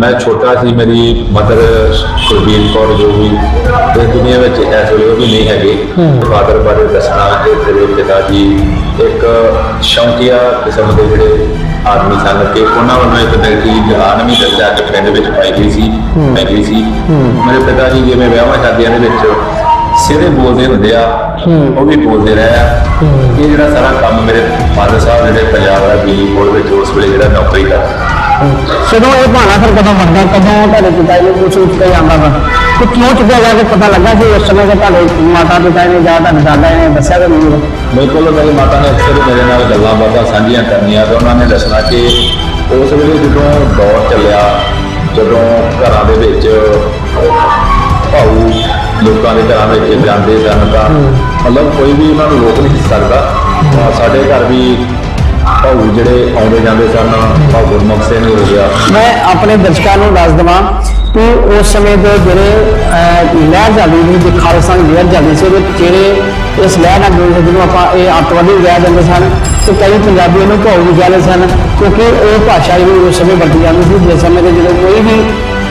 ਮੈਂ ਛੋਟਾ ਸੀ ਮੇਰੀ ਮਦਰ ਕੁਲਬੀਰ ਕੌਰ ਜੋ ਵੀ ਇਸ ਦੁਨੀਆ ਵਿੱਚ ਇਸ ਵੇਲੇ ਉਹ ਵੀ ਨਹੀਂ ਹੈਗੇ। ਫਾਦਰ ਬਾਰੇ ਦੱਸਣਾ ਕਿ ਤੇਰੇ ਪਿਤਾ ਜੀ ਇੱਕ ਸ਼ੌਂਕੀਆ ਕਿਸਮ ਦੇ ਜਿਹੜੇ ਆਦਮੀ ਸਨ ਕਿ ਉਹਨਾਂ ਵੱਲੋਂ ਇੱਕ ਦਰਜੀ ਜਹਾਨ ਵੀ ਦੱਸਿਆ ਕਿ ਪਿੰਡ ਵਿੱਚ ਪਾਈ ਗਈ ਸੀ ਪੈ ਗਈ ਸੀ। ਮੇਰੇ ਪਿਤਾ ਜੀ ਜਿਵੇਂ ਵਿਆਹਾਂ ਸ਼ਾਦੀਆਂ ਦੇ ਵਿੱਚ ਸਿਰੇ ਬੋਲਦੇ ਹੁੰਦੇ ਆ ਉਹ ਵੀ ਬੋਲਦੇ ਰਹੇ ਆ। ਇਹ ਜਿਹੜਾ ਸਾਰਾ ਕੰਮ ਮੇਰੇ ਫਾਦਰ ਸਾਹਿਬ ਜਿਹੜੇ ਪੰਜਾਬ ਦਾ ਬਿਜਲੀ ਬੋਰਡ ਵਿੱਚ ਉਸ ਵੇਲੇ ਜਿਹੜਾ ਨੌਕਰੀ ਕਰਦੇ। ਜਦੋਂ ਇਹ ਭਾਣਾ ਫਿਰ ਕਦੋਂ ਬਣਦਾ? ਕਦੋਂ ਤੁਹਾਡੇ ਪਿਤਾ ਜੀ ਨੂੰ ਪੁੱਛ ਉੱਠ ਕੇ ਜਾਂਦਾ ਵਾ? ਕਿ ਕਿਉਂ ਚੁੱਕਿਆ ਗਿਆ ਕਿ ਪਤਾ ਲੱਗਾ ਕਿ ਉਸ ਸਮੇਂ ਕਿ ਤੁਹਾਡੇ ਮਾਤਾ ਪਿਤਾ ਨੇ ਜਾਂ ਤੁਹਾਡੇ ਦਾਦਾ ਨੇ ਦੱਸਿਆ ਕਿ ਨਹੀਂ ਬਿਲਕੁਲ ਮੇਰੀ ਮਾਤਾ ਨੇ ਅਕਸਰ ਮੇਰੇ ਨਾਲ ਗੱਲਾਂ ਬਾਤਾਂ ਸਾਂਝੀਆਂ ਕਰਨੀਆਂ ਤੇ ਉਹਨਾਂ ਨੇ ਦੱਸਣਾ ਕਿ ਉਸ ਵੇਲੇ ਜਦੋਂ ਦੌਰ ਚੱਲਿਆ ਜਦੋਂ ਘਰਾਂ ਦੇ ਵਿੱਚ ਭਾਊ ਲੋਕਾਂ ਦੇ ਘਰਾਂ ਵਿੱਚ ਜਾਂਦੇ ਸਨ ਤਾਂ ਮਤਲਬ ਕੋਈ ਵੀ ਉਹਨਾਂ ਨੂੰ ਰੋਕ ਨਹੀਂ ਸਕਦਾ। ਤਾਂ ਸਾਡੇ ਘਰ ਵੀ ਭਾਊ ਜਿਹੜੇ ਆਉਂਦੇ ਜਾਂਦੇ ਸਨ ਭਾਊ ਗੁਰਮੁਖ ਸਿੰਘ ਹੋ ਗਿਆ। ਮੈਂ ਆਪਣੇ ਦਰਸ਼ਕਾਂ ਨੂੰ ਦੱਸ ਦਵਾਂ ਕਿ ਉਸ ਸਮੇਂ ਦੇ ਜਿਹੜੇ ਅਹ, ਲਹਿਰ ਚੱਲਦੀ ਸੀ ਜੇ ਖਾਲਸਾ ਦੀ ਲਹਿਰ ਚੱਲਦੀ ਸੀ ਉਹਦੇ ਜਿਹੜੇ ਇਸ ਲਹਿਰ ਨਾਲ ਜੁੜੇ ਜਿਹਨੂੰ ਆਪਾਂ ਇਹ ਅੱਤਵਾਦੀ ਵੀ ਕਹਿ ਦਿੰਦੇ ਸਨ ਤੇ ਕਈ ਪੰਜਾਬੀ ਇਹਨੂੰ ਭਾਉ ਵੀ ਕਹਿੰਦੇ ਸਨ ਕਿਉਂਕਿ ਉਹ ਭਾਸ਼ਾ ਜਿਹੜੀ ਉਸ ਸਮੇਂ ਵਰਤੀ ਜਾਂਦੀ ਸੀ ਜਿਸ ਸਮੇਂ ਦੇ ਜਦੋਂ ਕੋਈ ਵੀ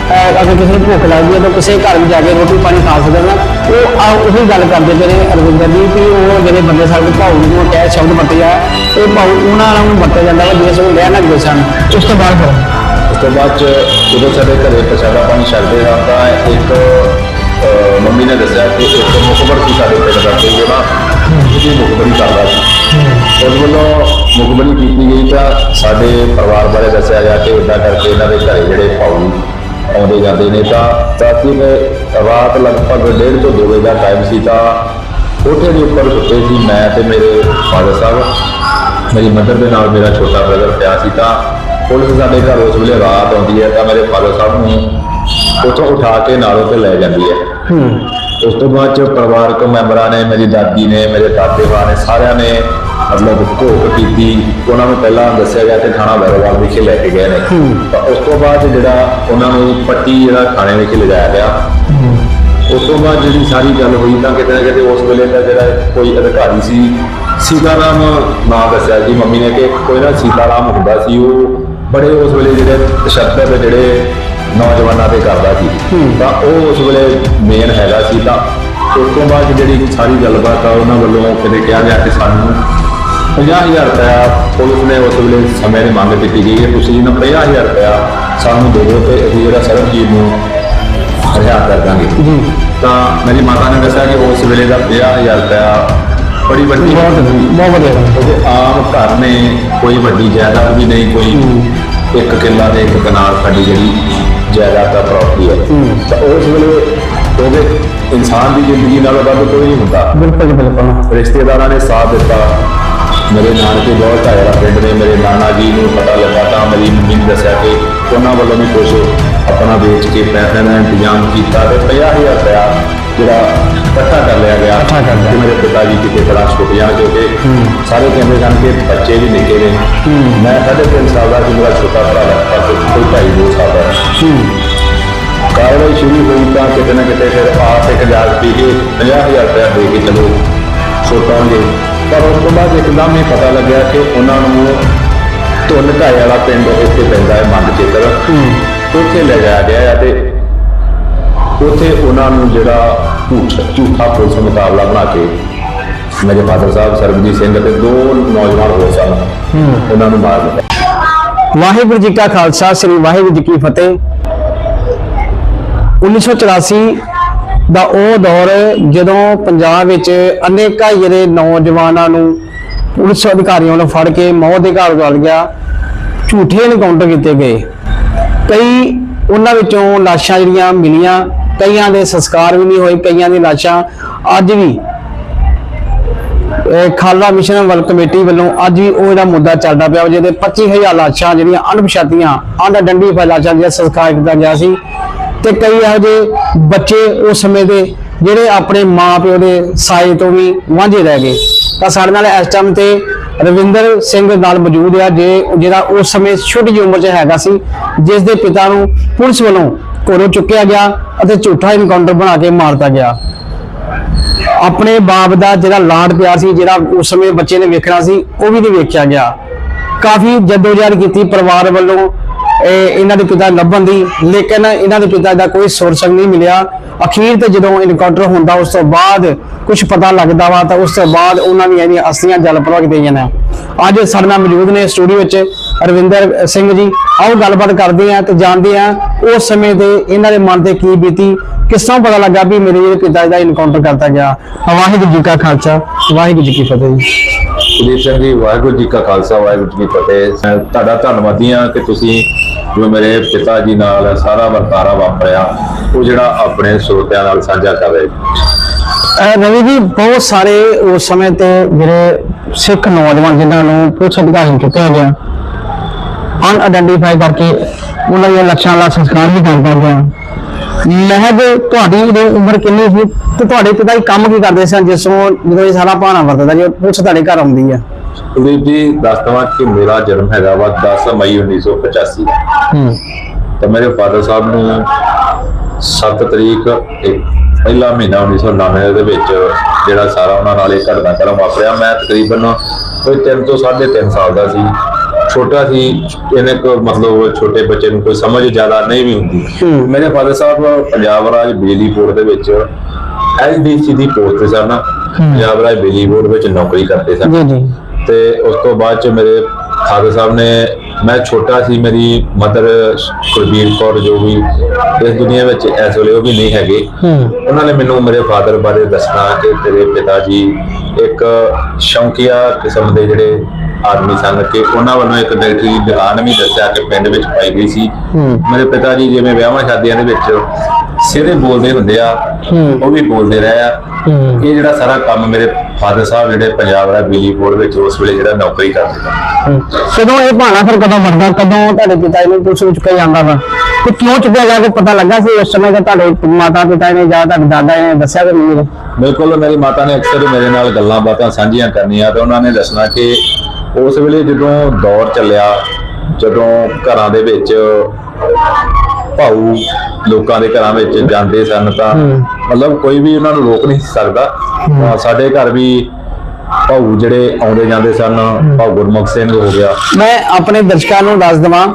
ਅਗਰ ਕਿਸੇ ਨੂੰ ਭੁੱਖ ਲੱਗਦੀ ਹੈ ਤਾਂ ਕਿਸੇ ਘਰ ਵਿੱਚ ਜਾ ਕੇ ਰੋਟੀ ਪਾਣੀ ਖਾ ਸਕਦੇ ਨਾ। ਉਹ ਆ ਉਹੀ ਗੱਲ ਕਰਦੇ ਪਏ ਨੇ ਅਰਵਿੰਦਰ ਜੀ ਕਿ ਉਹ ਜਿਹੜੇ ਬੰਦੇ ਸਾਡੇ ਭਾਉ ਨੂੰ ਕਹਿ ਸ਼ਬਦ ਵਰਤੇ ਆ ਇਹ ਭਾਉ ਉਹਨਾਂ ਨਾਲ ਨੂੰ ਵਰਤਿਆ ਜਾਂਦਾ ਹੈ ਜਿਸ ਨੂੰ ਜੁੜੇ ਸਨ ਉਸ ਤੋਂ ਬਾਅਦ ਫਿਰ? ਉਸ ਤੋਂ ਬਾਅਦ 'ਚ ਜਦੋਂ ਸਾਡੇ ਘਰੇ ਪ੍ਰਸ਼ਾਦਾ ਪਾਣੀ ਛਕਦੇ ਹਾਂ ਤਾਂ ਇੱਕ ਮੰਮੀ ਨੇ ਦੱਸਿਆ ਕਿ ਇੱਕ ਮੁਖਬਰ ਸੀ ਸਾਡੇ ਪਿੰਡ ਦਾ ਤੇ ਜਿਹੜਾ ਉਹਦੀ ਮੁਖਬਰੀ ਕਰਦਾ ਸੀ। ਉਸ ਵੱਲੋਂ ਮੁਖਬਰੀ ਕੀਤੀ ਗਈ ਤਾਂ ਸਾਡੇ ਪਰਿਵਾਰ ਬਾਰੇ ਦੱਸਿਆ ਗਿਆ ਕਿ ਇਦਾਂ ਕਰਕੇ ਇਹਨਾਂ ਦੇ ਘਰੇ ਜਿਹੜੇ ਪਾਉ ਆਉਂਦੇ ਜਾਂਦੇ ਨੇ ਤਾਂ ਚਾਚੀ ਨੇ ਰਾਤ ਲਗਭਗ 1:30 ਤੋਂ 2 ਵਜੇ ਦਾ ਟਾਈਮ ਸੀ ਤਾਂ ਕੋਠੇ ਦੇ ਉੱਪਰ ਸੁੱਤੇ ਸੀ ਮੈਂ ਤੇ ਮੇਰੇ ਫਾਦਰ ਸਾਹਿਬ। ਮੇਰੀ ਮਦਰ ਦੇ ਨਾਲ ਮੇਰਾ ਛੋਟਾ ਬ੍ਰਦਰ ਪਿਆ ਸੀ ਤਾਂ ਪੁਲਿਸ ਸਾਡੇ ਘਰ ਉਸ ਵੇਲੇ ਰਾਤ ਆਉਂਦੀ ਹੈ ਤਾਂ ਮੇਰੇ ਫਾਦਰ ਸਾਹਿਬ ਨੂੰ ਉੱਥੋਂ ਉਠਾ ਕੇ ਨਾਲੋਂ ਤੇ ਲੈ ਜਾਂਦੀ ਹੈ। ਉਸ ਤੋਂ ਬਾਅਦ ਚ ਪਰਿਵਾਰਕ ਮੈਂਬਰਾਂ ਨੇ ਮੇਰੀ ਦਾਦੀ ਨੇ ਮੇਰੇ ਦਾਦੇ ਮਾਂ ਨੇ ਸਾਰਿਆਂ ਨੇ ਮਤਲਬ ਘੋਖ ਕੀਤੀ ਉਹਨਾਂ ਨੂੰ ਪਹਿਲਾਂ ਦੱਸਿਆ ਗਿਆ ਕਿ ਥਾਣਾ ਵੈਰੋਵਾਲ ਵਿਖੇ ਲੈ ਕੇ ਗਏ ਨੇ। ਤਾਂ ਉਸ ਤੋਂ ਬਾਅਦ ਜਿਹੜਾ ਉਹਨਾਂ ਨੂੰ ਪੱਟੀ ਜਿਹੜਾ ਥਾਣੇ ਵਿਖੇ ਲਿਜਾਇਆ ਗਿਆ। ਉਸ ਤੋਂ ਬਾਅਦ ਜਿਹੜੀ ਸਾਰੀ ਗੱਲ ਹੋਈ ਤਾਂ ਕਿਤੇ ਨਾ ਕਿਤੇ ਉਸ ਵੇਲੇ ਦਾ ਜਿਹੜਾ ਕੋਈ ਅਧਿਕਾਰੀ ਸੀ ਸੀਤਾਰਾਮ ਨਾਮ ਦੱਸਿਆ ਜੀ ਮੰਮੀ ਨੇ ਕਿ ਕੋਈ ਨਾ ਸੀਤਾਰਾਮ ਹੁੰਦਾ ਸੀ ਉਹ ਬੜੇ ਉਸ ਵੇਲੇ ਜਿਹੜੇ ਤਸ਼ੱਦਦ ਜਿਹੜੇ ਨੌਜਵਾਨਾਂ ਤੇ ਕਰਦਾ ਸੀ। ਤਾਂ ਉਹ ਉਸ ਵੇਲੇ ਮੇਨ ਹੈਗਾ ਸੀ ਤਾਂ ਉਸ ਤੋਂ ਬਾਅਦ ਜਿਹੜੀ ਸਾਰੀ ਗੱਲਬਾਤ ਆ ਉਹਨਾਂ ਵੱਲੋਂ ਕਿਤੇ ਕਿਹਾ ਗਿਆ ਕਿ ਸਾਨੂੰ 50000 ਰੁਪਇਆ ਪੁਲਿਸ ਨੇ ਉਸ ਵੇਲੇ ਸਮੇਂ ਦੀ ਮੰਗ ਕੀਤੀ ਗਈ ਹੈ। ਤੁਸੀਂ ਇਹਨਾਂ 50000 ਰੁਪਇਆ ਸਾਨੂੰ ਦਿਓ ਤੇ ਅਸੀਂ ਜਿਹੜਾ ਸਰਬਜੀਤ ਨੂੰ ਰਿਹਾ ਕਰ ਦਾਂਗੇ। ਤਾਂ ਮੇਰੀ ਮਾਤਾ ਨੇ ਦੱਸਿਆ ਕਿ ਉਸ ਵੇਲੇ ਦਾ 50000 ਰੁਪਇਆ ਬੜੀ ਵੱਡੀ ਬਹੁਤ ਵਧੀਆ ਆਮ ਘਰ ਨੇ ਕੋਈ ਵੱਡੀ ਜਾਇਦਾਦ ਵੀ ਨਹੀਂ ਕੋਈ ਇੱਕ ਕਿੱਲਾ ਤੇ ਇੱਕ ਕਨਾਲ ਸਾਡੀ ਜਿਹੜੀ ਜਾਇਦਾਦ ਦਾ ਪ੍ਰਾਪਰਟੀ ਹੈ। ਤਾਂ ਉਸ ਵੇਲੇ ਕਿਉਂਕਿ ਇਨਸਾਨ ਦੀ ਜ਼ਿੰਦਗੀ ਨਾਲੋਂ ਵੱਧ ਕੋਈ ਨਹੀਂ ਹੁੰਦਾ। ਬਿਲਕੁਲ ਬਿਲਕੁਲ। ਰਿਸ਼ਤੇਦਾਰਾਂ ਨੇ ਸਾਥ ਦਿੱਤਾ। ਮੇਰੇ ਨਾਨਕੇ ਬਹੁਤ ਆਇਆ ਪਿੰਡ ਨੇ ਮੇਰੇ ਨਾਨਾ ਜੀ ਨੂੰ ਪਤਾ ਲੱਗਾ ਤਾਂ ਮੇਰੀ ਮੰਮੀ ਨੇ ਦੱਸਿਆ ਕਿ ਉਹਨਾਂ ਵੱਲੋਂ ਵੀ ਕੁਝ ਆਪਣਾ ਵੇਚ ਕੇ ਪੈਸੇ ਦਾ ਇੰਤਜ਼ਾਮ ਕੀਤਾ ਤੇ 50000 ਰੁਪਇਆ ਜਿਹੜਾ ਇਕੱਠਾ ਕਰ ਲਿਆ ਗਿਆ ਇਕੱਠਾ ਕਰ ਲਿਆ। ਕਿ ਮੇਰੇ ਪਿਤਾ ਜੀ ਕਿਤੇ ਬੜਾ ਛੁੱਟ ਜਾਣ ਕਿਉਂਕਿ ਸਾਰੇ ਕਹਿੰਦੇ ਸਨ ਕਿ ਬੱਚੇ ਵੀ ਨਿੱਕੇ ਨੇ। ਮੈਂ ਸਾਢੇ ਤਿੰਨ ਸਾਲ ਦਾ ਮੇਰਾ ਛੋਟਾ ਭਰਾ ਲੱਗਦਾ ਕੋਈ ਢਾਈ ਦੋ ਸਾਲ ਦਾ। ਕਾਰਵਾਈ ਸ਼ੁਰੂ ਹੋਈ ਤਾਂ ਕਿਤੇ ਨਾ ਕਿਤੇ ਫਿਰ ਆਪ ਇੱਕ ਜਾਗ ਪੀ ਕੇ 50000 ਰੁਪਇਆ ਦੇ ਕੇ ਚਲੋ ਪਰ ਉਸ ਤੋਂ ਬਾਅਦ ਇੱਕਦਮ ਹੀ ਪਤਾ ਲੱਗਿਆ ਕਿ ਉਹਨਾਂ ਨੂੰ ਧੁੰਨ ਘਾਏ ਵਾਲਾ ਪਿੰਡ ਇੱਥੇ ਪੈਂਦਾ ਹੈ ਮੰਡ ਚੇਤਰ ਉੱਥੇ ਲੈ ਜਾਇਆ ਗਿਆ ਤੇ ਉੱਥੇ ਉਹਨਾਂ ਨੂੰ ਜਿਹੜਾ ਝੂਠ ਝੂਠਾ ਪੁਲਿਸ ਮੁਕਾਬਲਾ ਬਣਾ ਕੇ ਮੇਰੇ ਫਾਦਰ ਸਾਹਿਬ ਸਰਬਜੀਤ ਸਿੰਘ ਤੇ ਦੋ ਨੌਜਵਾਨ ਹੋਰ ਸਨ। ਉਹਨਾਂ ਨੂੰ ਮਾਰ ਦਿੱਤਾ। ਵਾਹਿਗੁਰੂ ਜੀ ਕਾ ਖਾਲਸਾ ਸ੍ਰੀ ਵਾਹਿਗੁਰੂ ਜੀ ਕੀ ਫਤਿਹ। 1984 ਦਾ ਉਹ ਦੌਰ ਜਦੋਂ ਪੰਜਾਬ ਵਿੱਚ ਅਨੇਕਾਂ ਜਿਹੜੇ ਨੌਜਵਾਨਾਂ ਨੂੰ ਪੁਲਿਸ ਅਧਿਕਾਰੀਆਂ ਵੱਲੋਂ ਫੜ ਕੇ ਮੌਤ ਦੇ ਘਾਟ ਉਤਾਰ ਗਿਆ, ਝੂਠੇ ਇਨਕਾਊਂਟਰ ਕੀਤੇ ਗਏ। ਕਈ ਉਹਨਾਂ ਵਿੱਚੋਂ ਲਾਸ਼ਾਂ ਜਿਹੜੀਆਂ ਮਿਲੀਆਂ, ਕਈਆਂ ਦੇ ਸੰਸਕਾਰ ਵੀ ਨਹੀਂ ਹੋਏ, ਕਈਆਂ ਦੀ ਲਾਸ਼ਾਂ ਅੱਜ ਵੀ, ਇਹ ਖਾਲਸਾ ਮਿਸ਼ਨ ਵੱਲ ਕਮੇਟੀ ਵੱਲੋਂ ਅੱਜ ਵੀ ਉਹ ਜਿਹੜਾ ਮੁੱਦਾ ਚੱਲਦਾ ਪਿਆ ਵਾ, ਜਿਹਦੇ 25000 ਲਾਸ਼ਾਂ ਜਿਹੜੀਆਂ ਅਣਪਛਾਤੀਆਂ ਅਨਡੈਂਟੀਫਾਈ ਲਾਸ਼ਾਂ ਜਿਹੜਾ ਸੰਸਕਾਰ ਕੀਤਾ ਗਿਆ ਸੀ। ਤੇ ਕਈ ਇਹੋ ਜਿਹੇ ਬੱਚੇ ਉਸ ਸਮੇਂ ਦੇ ਜਿਹੜੇ ਆਪਣੇ ਮਾਪਿਓ ਦੇ ਸਾਏ ਤੋਂ ਵੀ ਵਾਂਝੇ ਰਹਿ ਗਏ। ਤਾਂ ਸਾਡੇ ਨਾਲ ਇਸ ਟਾਈਮ ਤੇ ਰਵਿੰਦਰ ਸਿੰਘ ਨਾਲ ਮੌਜੂਦ ਆ, ਜੇ ਜਿਹੜਾ ਉਸ ਸਮੇਂ ਛੋਟੀ ਉਮਰ 'ਚ ਹੈਗਾ ਸੀ, ਜਿਸ ਦੇ ਪਿਤਾ ਨੂੰ ਪੁਲਿਸ ਵੱਲੋਂ ਘਰੋਂ ਚੁੱਕਿਆ ਗਿਆ ਅਤੇ ਝੂਠਾ ਇਨਕਾਊਂਟਰ ਬਣਾ ਕੇ ਮਾਰਤਾ ਗਿਆ। ਆਪਣੇ ਬਾਪ ਦਾ ਜਿਹੜਾ ਲਾਡ ਪਿਆਰ ਸੀ, ਜਿਹੜਾ ਉਸ ਸਮੇਂ ਬੱਚੇ ਨੇ ਵੇਖਣਾ ਸੀ, ਉਹ ਵੀ ਨਹੀਂ ਵੇਖਿਆ ਗਿਆ। ਕਾਫੀ ਜਦੋਜਹਿਦ ਕੀਤੀ ਪਰਿਵਾਰ ਵੱਲੋਂ ਇਹਨਾਂ ਦੇ ਪਿਤਾ ਲੱਭਣ ਦੀ, ਲੇਕਿਨ ਇਹਨਾਂ ਦੇ ਪਿਤਾ ਦਾ ਕੋਈ ਸੋਰਸ ਨਹੀਂ ਮਿਲਿਆ। ਅਖੀਰ ਤੇ ਜਦੋਂ ਇਨਕਾਊਂਟਰ ਹੁੰਦਾ, ਉਸ ਤੋਂ ਬਾਅਦ ਕੁਝ ਪਤਾ ਲੱਗਦਾ ਵਾ, ਤਾਂ ਉਸ ਤੋਂ ਬਾਅਦ ਉਹਨਾਂ ਦੀਆਂ ਜਿਹੜੀਆਂ ਅਸਲੀਆਂ ਜਲ ਪ੍ਰਵਾਹ ਕੀਤੀਆਂ ਨੇ। ਅੱਜ ਸਾਡੇ ਨਾਲ ਮੌਜੂਦ ਨੇ ਸਟੂਡੀਓ ਵਿੱਚ। ਰਵਿੰਦਰ ਸਿੰਘ ਜੀ ਆਓ ਗੱਲਬਾਤ ਕਰਦੇ ਹਾਂ ਤੇ ਜਾਣਦੇ ਹਾਂ ਉਸ ਸਮੇਂ ਦੇ ਇਹਨਾਂ ਦੇ ਮਨ ਤੇ ਕੀ ਬੀਤੀ ਕਿਸ ਤਰ੍ਹਾਂ ਪਤਾ ਲੱਗਾ ਵੀ ਮੇਰੇ ਜਿਹੜੇ ਪਿਤਾ ਜੀ ਦਾ ਇਨਕਾਊਂਟਰ ਕਰਤਾ ਗਿਆ। ਵਾਹਿਗੁਰੂ ਜੀ ਕਾ ਖਾਲਸਾ ਵਾਹਿਗੁਰੂ ਜੀ ਕੀ ਫਤਿਹ ਜੀ। ਸਿੰਘ ਜੀ ਵਾਹਿਗੁਰੂ ਜੀ ਕਾ ਖਾਲਸਾ ਵਾਹਿਗੁਰੂ ਜੀ ਕੀ ਫਤਿਹ। ਤੁਹਾਡਾ ਧੰਨਵਾਦੀ ਹਾਂ ਕਿ ਤੁਸੀਂ ਜੋ ਮੇਰੇ ਪਿਤਾ ਜੀ ਨਾਲ ਸਾਰਾ ਵਰਤਾਰਾ ਵਾਪਰਿਆ ਉਹ ਜਿਹੜਾ ਆਪਣੇ ਸਰੋਤਿਆਂ ਨਾਲ ਸਾਂਝਾ ਕਰ ਰਹੇ ਰਵੀ ਜੀ ਬਹੁਤ ਸਾਰੇ ਉਸ ਸਮੇਂ ਤੇ ਜਿਹੜੇ ਸਿੱਖ ਨੌਜਵਾਨ ਜਿਨ੍ਹਾਂ ਨੂੰ ਪੁਲਿਸ ਅਧਿਕਾਰੀ ਚੁੱਕਿਆ ਗਿਆ ਅਨਆਇਡੈਂਟੀਫਾਈ ਕਰਕੇ ਉਹਨਾਂ ਦੇ ਲੱਛਾਂ ਦਾ ਸੰਸਕਾਰ ਵੀ ਕਰਦਾ ਗਿਆ ਮਹਿਜ ਤੁਹਾਡੀ ਉਦੋਂ ਉਮਰ ਕਿੰਨੀ ਸੀ ਤੇ ਤੁਹਾਡੇ ਪਿਤਾ ਜੀ ਕੰਮ ਕੀ ਕਰਦੇ ਸਨ ਜਿਸ ਨੂੰ ਜਦੋਂ ਇਹ ਸਾਰਾ ਭਾਣਾ ਵਰਤਦਾ ਜੀ ਪੁਲਿਸ ਤੁਹਾਡੇ ਘਰ ਆਉਂਦੀ ਆ? ਕੁਲਦੀਪ ਜੀ ਦੱਸ ਦਵਾਂ ਕਿ ਮੇਰਾ ਜਨਮ ਹੈਗਾ ਵਾ 10 ਮਈ 1985 ਦਾ ਹੂੰ। ਤਾਂ ਮੇਰੇ ਫਾਦਰ ਸਾਹਿਬ ਨੂੰ 7 ਤਰੀਕ ਪਹਿਲਾ ਮਹੀਨਾ 1999 ਦੇ ਵਿੱਚ ਜਿਹੜਾ ਸਾਰਾ ਉਹਨਾਂ ਨਾਲ ਇਹ ਘਟਨਾਕ੍ਰਮ ਵਾਪਰਿਆ। ਮੈਂ ਤਕਰੀਬਨ ਕੋਈ 3 ਤੋਂ 3.5 ਸਾਲ ਦਾ ਸੀ। ਛੋਟਾ ਸੀ ਇਹਨੇ ਕੋ ਮਤਲਬ ਛੋਟੇ ਬੱਚੇ ਨੂੰ ਕੋਈ ਸਮਝ ਜ਼ਿਆਦਾ ਨਹੀਂ ਵੀ ਹੁੰਦੀ। ਮੇਰੇ ਫਾਦਰ ਸਾਹਿਬ ਪੰਜਾਬ ਰਾਜ ਬਿਜਲੀ ਬੋਰਡ ਦੇ ਵਿੱਚ ਐਲਡੀਸੀ ਦੀ ਪੋਸਟ ਤੇ ਸਨ ਪੰਜਾਬ ਰਾਜ ਬਿਜਲੀ ਬੋਰਡ ਵਿੱਚ ਨੌਕਰੀ ਕਰਦੇ ਸਨ। ਤੇ ਉਸ ਤੋਂ ਬਾਅਦ ਚ ਮੇਰੇ ਫਾਦਰ ਸਾਹਿਬ ਨੇ ਮੈਂ ਛੋਟਾ ਸੀ ਮੇਰੀ ਮਦਰ ਕੁਲਬੀਰ ਕੌਰ ਜੋ ਵੀ ਇਸ ਦੁਨੀਆ ਵਿੱਚ ਇਸ ਵੇਲੇ ਉਹ ਵੀ ਨਹੀਂ ਹੈਗੇ। ਉਹਨਾਂ ਨੇ ਮੈਨੂੰ ਮੇਰੇ ਫਾਦਰ ਬਾਰੇ ਦੱਸਣਾ ਕਿ ਤੇਰੇ ਪਿਤਾ ਜੀ ਇੱਕ ਸ਼ੌਂਕੀਆ ਕਿਸਮ ਦੇ ਜਿਹੜੇ ਆਦਮੀ ਸਨ ਕਿ ਉਹਨਾਂ ਵੱਲੋਂ ਇੱਕ ਡਾਕਟਰੀ ਦੀ ਦੁਕਾਨ ਵੀ ਦੱਸਿਆ ਕਿ ਪਿੰਡ ਵਿੱਚ ਪਾਈ ਗਈ ਸੀ। ਮੇਰੇ ਪਿਤਾ ਜੀ ਜਿਵੇਂ ਵਿਆਹਾਂ ਸ਼ਾਦੀਆਂ ਦੇ ਵਿੱਚ ਸਿਰੇ ਬੋਲਦੇ ਹੁੰਦੇ ਆ। ਉਹ ਵੀ ਬੋਲਦੇ ਰਹੇ ਆ। ਇਹ ਜਿਹੜਾ ਸਾਰਾ ਕੰਮ ਮੇਰੇ ਫਾਦਰ ਸਾਹਿਬ ਜਿਹੜੇ ਪੰਜਾਬ ਦਾ ਬਿਜਲੀ ਬੋਰਡ ਵਿੱਚ ਉਸ ਵੇਲੇ ਜਿਹੜਾ ਨੌਕਰੀ ਕਰਦੇ ਸਨ। ਕਦੋਂ ਇਹ ਭਾਣਾ ਫਿਰ ਕਦੋਂ ਵਰਦਾ ਕਦੋਂ ਤੁਹਾਡੇ ਪਿਤਾ ਜੀ ਨੂੰ ਪੁਲਿਸ ਨੂੰ ਚੁੱਕਿਆ ਜਾਂਦਾ ਵਾ? ਤੇ ਕਿਉਂ ਚੁੱਕਿਆ ਗਿਆ? ਕਿ ਪਤਾ ਲੱਗਾ ਸੀ ਉਸ ਸਮੇਂ ਕਿ ਤੁਹਾਡੇ ਮਾਤਾ ਪਿਤਾ ਨੇ ਜਾਂ ਤੁਹਾਡੇ ਦਾਦਾ ਜੀ ਨੇ ਦੱਸਿਆ ਕਿ ਬਿਲਕੁਲ ਮੇਰੀ ਮਾਤਾ ਨੇ ਅਕਸਰ ਮੇਰੇ ਨਾਲ ਗੱਲਾਂ ਬਾਤਾਂ ਸਾਂਝੀਆਂ ਕਰਨੀਆਂ ਤੇ ਉਹਨਾਂ ਨੇ ਦੱਸਣਾ ਕਿ ਉਸ ਵੇਲੇ ਜਦੋਂ ਦੌਰ ਚੱਲਿਆ ਜਦੋਂ ਘਰਾਂ ਦੇ ਵਿੱਚ ਭਾਊ ਲੋਕਾਂ ਦੇ ਘਰਾਂ ਵਿੱਚ ਜਾਂਦੇ ਸਨ ਤਾਂ ਮਤਲਬ ਕੋਈ ਵੀ ਉਹਨਾਂ ਨੂੰ ਰੋਕ ਨਹੀਂ ਸਕਦਾ। ਸਾਡੇ ਘਰ ਵੀ ਭਾਊ ਜਿਹੜੇ ਆਉਂਦੇ ਜਾਂਦੇ ਸਨ ਭਾਊ ਗੁਰਮੁਖ ਸਿੰਘ ਹੋ ਗਿਆ। ਮੈਂ ਆਪਣੇ ਦਰਸ਼ਕਾਂ ਨੂੰ ਦੱਸ ਦਵਾਂ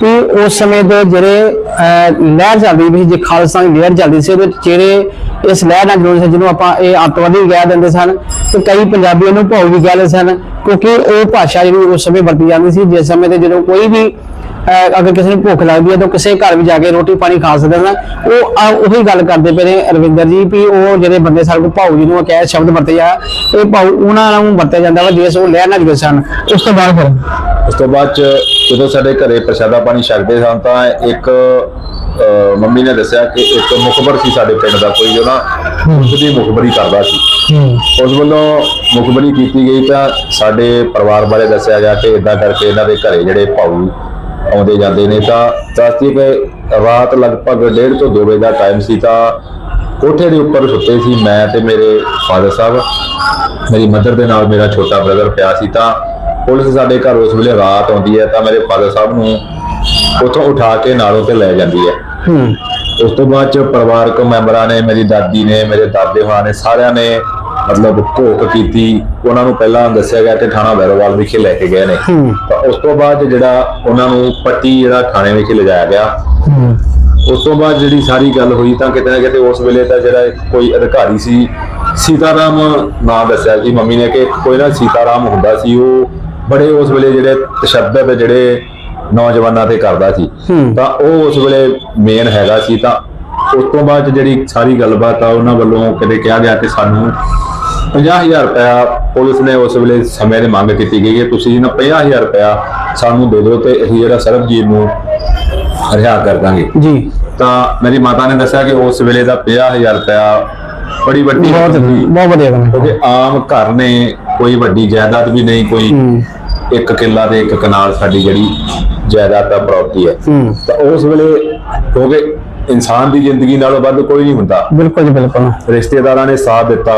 ਕਿ ਉਸ ਸਮੇਂ ਦੇ ਜਿਹੜੇ ਲਹਿਰ ਚੱਲਦੀ ਵੀ ਸੀ, ਜੇ ਖਾਲਸਾ ਦੀ ਲਹਿਰ ਚੱਲਦੀ ਸੀ ਉਹਦੇ ਵਿੱਚ ਇਸ ਲਹਿਰ ਨਾਲ ਜੁੜੇ ਸੀ ਜਿਹਨੂੰ ਆਪਾਂ ਇਹ ਅੱਤਵਾਦੀ ਵੀ ਕਹਿ ਦਿੰਦੇ ਸਨ ਤੇ ਕਈ ਪੰਜਾਬੀ ਨੂੰ ਭਾਊ ਵੀ ਕਹਿੰਦੇ ਸਨ ਕਿਉਂਕਿ ਉਹ ਭਾਸ਼ਾ ਜਿਹੜੀ ਉਸ ਸਮੇਂ ਵਰਤੀ ਜਾਂਦੀ ਸੀ ਜਿਸ ਸਮੇਂ ਤੇ ਜਦੋਂ ਕੋਈ ਵੀ ਅਗਰ ਕਿਸੇ ਨੂੰ ਭੁੱਖ ਲੱਗਦੀ ਹੈ ਤਾਂ ਕਿਸੇ ਘਰ ਵੀ ਜਾ ਕੇ ਰੋਟੀ ਪਾਣੀ ਖਾ ਸਕਦੇ ਨੇ ਉਹ ਉਹੀ ਗੱਲ ਕਰਦੇ ਪਏ ਨੇ ਰਵਿੰਦਰ ਜੀ ਵੀ ਉਹ ਜਿਹੜੇ ਬੰਦੇ ਸਾਡੇ ਕੋਲ ਭਾਊ ਜੀ ਨੂੰ ਕਹਿ ਸ਼ਬਦ ਵਰਤੇ ਆ ਇਹ ਭਾਊ ਉਹਨਾਂ ਨੂੰ ਵਰਤਿਆ ਜਾਂਦਾ ਵਾ ਜਿਸ ਉਹ ਲਹਿਰ ਨਾਲ ਜੁੜੇ ਸਨ। ਉਸ ਤੋਂ ਬਾਅਦ ਫਿਰ? ਉਸ ਤੋਂ ਬਾਅਦ ਜਦੋਂ ਸਾਡੇ ਘਰੇ ਪ੍ਰਸ਼ਾਦਾ ਪਾਣੀ ਛਕਦੇ ਸਨ ਤਾਂ ਇੱਕ ਮੰਮੀ ਨੇ ਦੱਸਿਆ ਕਿ ਇੱਕ ਮੁਖਬਰ ਸੀ ਸਾਡੇ ਪਿੰਡ ਦਾ ਕੋਈ ਨਾ ਉਸ ਦੀ ਮੁਖਬਰੀ ਕਰਦਾ ਸੀ। ਉਸ ਵੱਲੋਂ ਮੁਖਬਰੀ ਕੀਤੀ ਗਈ ਤਾਂ ਸਾਡੇ ਪਰਿਵਾਰ ਬਾਰੇ ਦੱਸਿਆ ਗਿਆ ਕਿ ਇਦਾਂ ਕਰਕੇ ਇਹਨਾਂ ਦੇ ਘਰੇ ਜਿਹੜੇ ਭਾਊ ਆਉਂਦੇ ਜਾਂਦੇ ਨੇ ਤਾਂ ਦੱਸਦੀ ਕਿ ਰਾਤ ਲਗਭਗ 1:30 ਤੋਂ 2 ਵਜੇ ਦਾ ਟਾਈਮ ਸੀ ਤਾਂ ਕੋਠੇ ਦੇ ਉੱਪਰ ਸੁੱਤੇ ਸੀ ਮੈਂ ਤੇ ਮੇਰੇ ਫਾਦਰ ਸਾਹਿਬ। ਮੇਰੀ ਮਦਰ ਦੇ ਨਾਲ ਮੇਰਾ ਛੋਟਾ ਬ੍ਰਦਰ ਪਿਆ ਸੀ ਤਾਂ ਪੁਲਿਸ ਸਾਡੇ ਘਰ ਉਸ ਵੇਲੇ ਰਾਤ ਆਉਂਦੀ ਹੈ ਤਾਂ ਮੇਰੇ ਫਾਦਰ ਸਾਹਿਬ ਨੂੰ ਉੱਥੋਂ ਉਠਾ ਕੇ ਨਾਲੋਂ ਤੇ ਲੈ ਜਾਂਦੀ ਹੈ। ਹੂੰ। ਉਸ ਤੋਂ ਬਾਅਦ ਚ ਪਰਿਵਾਰਕ ਮੈਂਬਰਾਂ ਨੇ ਮੇਰੀ ਦਾਦੀ ਨੇ ਮੇਰੇ ਦਾਦੇ ਹੋਣਾ ਨੇ ਸਾਰਿਆਂ ਨੇ ਮਤਲਬ ਘੋਖ ਕੀਤੀ ਉਹਨਾਂ ਨੂੰ ਪਹਿਲਾਂ ਦੱਸਿਆ ਗਿਆ ਕਿ ਥਾਣਾ ਵੈਰੋਵਾਲ ਵਿਖੇ ਲੈ ਕੇ ਗਏ ਨੇ। ਤਾਂ ਉਸ ਤੋਂ ਬਾਅਦ ਜਿਹੜਾ ਉਹਨਾਂ ਨੂੰ ਪੱਟੀ ਜਿਹੜਾ ਥਾਣੇ ਵਿਖੇ ਲਿਜਾਇਆ ਗਿਆ ਉਸ ਤੋਂ ਬਾਅਦ ਜਿਹੜੀ ਸਾਰੀ ਗੱਲ ਹੋਈ ਤਾਂ ਕਿਤੇ ਨਾ ਕਿਤੇ ਉਸ ਵੇਲੇ ਤਾਂ ਜਿਹੜਾ ਕੋਈ ਅਧਿਕਾਰੀ ਸੀ ਸੀਤਾਰਾਮ ਨਾਂ ਦੱਸਿਆ ਸੀ ਮੰਮੀ ਨੇ ਕਿ ਕੋਈ ਨਾ ਸੀਤਾਰਾਮ ਹੁੰਦਾ ਸੀ ਉਹ ਬੜੇ ਉਸ ਵੇਲੇ ਜਿਹੜੇ ਤਸ਼ੱਦਦ ਜਿਹੜੇ ਨੌਜਵਾਨਾਂ ਤੇ ਕਰਦਾ ਸੀ। ਤਾਂ ਉਹ ਉਸ ਵੇਲੇ ਮੇਨ ਹੈਗਾ ਸੀ ਤਾਂ ਉਸ ਤੋਂ ਬਾਅਦ ਜਿਹੜੀ ਸਾਰੀ ਗੱਲਬਾਤ ਆ ਉਹਨਾਂ ਵੱਲੋਂ ਕਦੇ ਕਿਹਾ ਗਿਆ ਕਿ ਸਾਨੂੰ 50000 ਰੁਪਇਆ ਪੁਲਿਸ ਨੇ ਉਸ ਵੇਲੇ ਸਮੇਂ ਦੀ ਮੰਗ ਕੀਤੀ ਗਈ ਹੈ। ਤੁਸੀਂ ਨਾ 50000 ਰੁਪਇਆ ਸਾਨੂੰ ਦੇ ਦਿਓ ਤੇ ਅਸੀਂ ਜਿਹੜਾ ਸਰਬਜੀਤ ਨੂੰ ਰਿਹਾ ਕਰ ਦਾਂਗੇ। ਜੀ। ਤਾਂ ਮੇਰੀ ਮਾਤਾ ਨੇ ਦੱਸਿਆ ਕਿ ਉਸ ਵੇਲੇ ਦਾ 50000 ਰੁਪਇਆ ਬੜੀ ਵੱਡੀ ਬਹੁਤ ਬਹੁਤ ਵਧੀਆ ਗੱਲ ਹੈ। ਕਿਉਂਕਿ ਆਮ ਘਰ ਨੇ ਕੋਈ ਵੱਡੀ ਜਾਇਦਾਦ ਵੀ ਨਹੀਂ ਕੋਈ ਇੱਕ ਕਿੱਲਾ ਤੇ ਇੱਕ ਕਨਾਲ ਸਾਡੀ ਜਿਹੜੀ ਜਾਇਦਾਦ ਦਾ ਪ੍ਰਾਪਤੀ ਹੈ। ਹੂੰ। ਤਾਂ ਉਸ ਵੇਲੇ ਕਿਉਂਕਿ ਇਨਸਾਨ ਦੀ ਜ਼ਿੰਦਗੀ ਨਾਲੋਂ ਵੱਧ ਕੋਈ ਨਹੀਂ ਹੁੰਦਾ। ਬਿਲਕੁਲ ਜੀ ਬਿਲਕੁਲ। ਰਿਸ਼ਤੇਦਾਰਾਂ ਨੇ ਸਾਥ ਦਿੱਤਾ।